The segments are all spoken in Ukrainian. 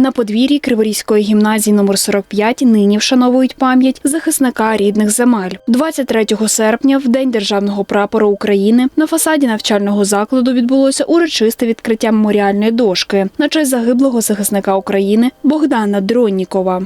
На подвір'ї Криворізької гімназії номер 45 нині вшановують пам'ять захисника рідних земель. 23 серпня, в день державного прапора України, на фасаді навчального закладу відбулося урочисте відкриття меморіальної дошки на честь загиблого захисника України Богдана Дроннікова.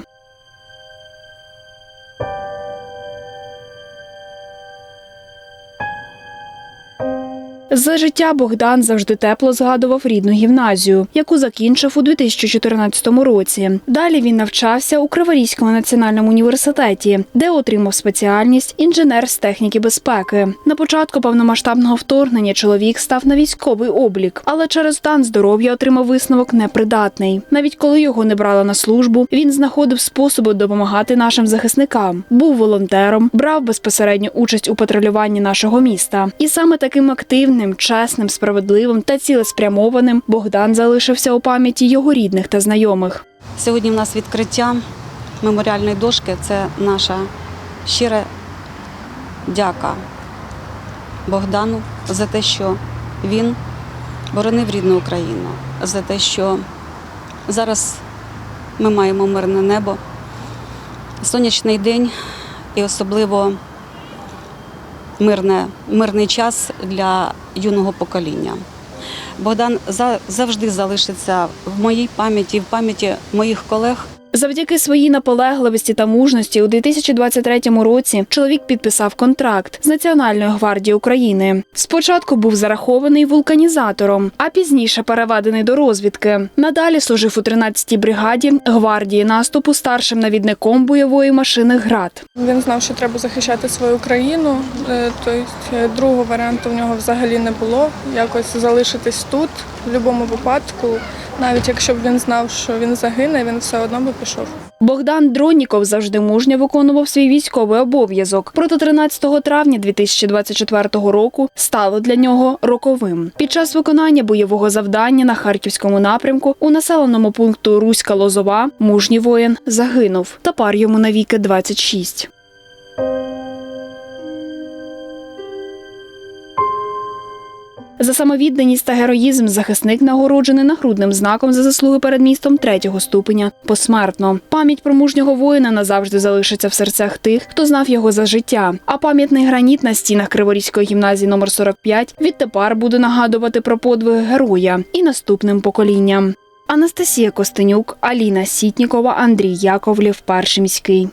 За життя Богдан завжди тепло згадував рідну гімназію, яку закінчив у 2014 році. Далі він навчався у Криворізькому національному університеті, де отримав спеціальність інженер з техніки безпеки. На початку повномасштабного вторгнення чоловік став на військовий облік, але через стан здоров'я отримав висновок непридатний. Навіть коли його не брали на службу, він знаходив способи допомагати нашим захисникам. Був волонтером, брав безпосередню участь у патрулюванні нашого міста. І саме таким активним, чесним, справедливим та цілеспрямованим Богдан залишився у пам'яті його рідних та знайомих. Сьогодні в нас відкриття меморіальної дошки. Це наша щира дяка Богдану за те, що він боронив рідну Україну, за те, що зараз ми маємо мирне небо, сонячний день і особливо мирне, мирний час для юного покоління. Богдан за- завжди залишиться в моїй пам'яті, в пам'яті моїх колег. Завдяки своїй наполегливості та мужності у 2023 році чоловік підписав контракт з Національною гвардією України. Спочатку був зарахований вулканізатором, а пізніше переведений до розвідки. Надалі служив у 13-й бригаді гвардії наступу старшим навідником бойової машини ГРАД. Він знав, що треба захищати свою країну. е, Тобто е, другого варіанту в нього взагалі не було. Якось залишитись тут в будь-якому випадку. Навіть якщо б він знав, що він загине, він все одно би пішов. Богдан Дронніков завжди мужньо виконував свій військовий обов'язок. Проте 13 травня 2024 року стало для нього роковим. Під час виконання бойового завдання на харківському напрямку у населеному пункту Руська Лозова мужній воїн загинув. Тепер йому навіки 26. За самовідданість та героїзм захисник нагороджений нагрудним знаком за заслуги перед містом третього ступеня посмертно. Пам'ять про мужнього воїна назавжди залишиться в серцях тих, хто знав його за життя. А пам'ятний граніт на стінах Криворізької гімназії номер 45 відтепер буде нагадувати про подвиги героя і наступним поколінням. Анастасія Костенюк, Аліна Сітнікова, Андрій Яковлів, перший міський.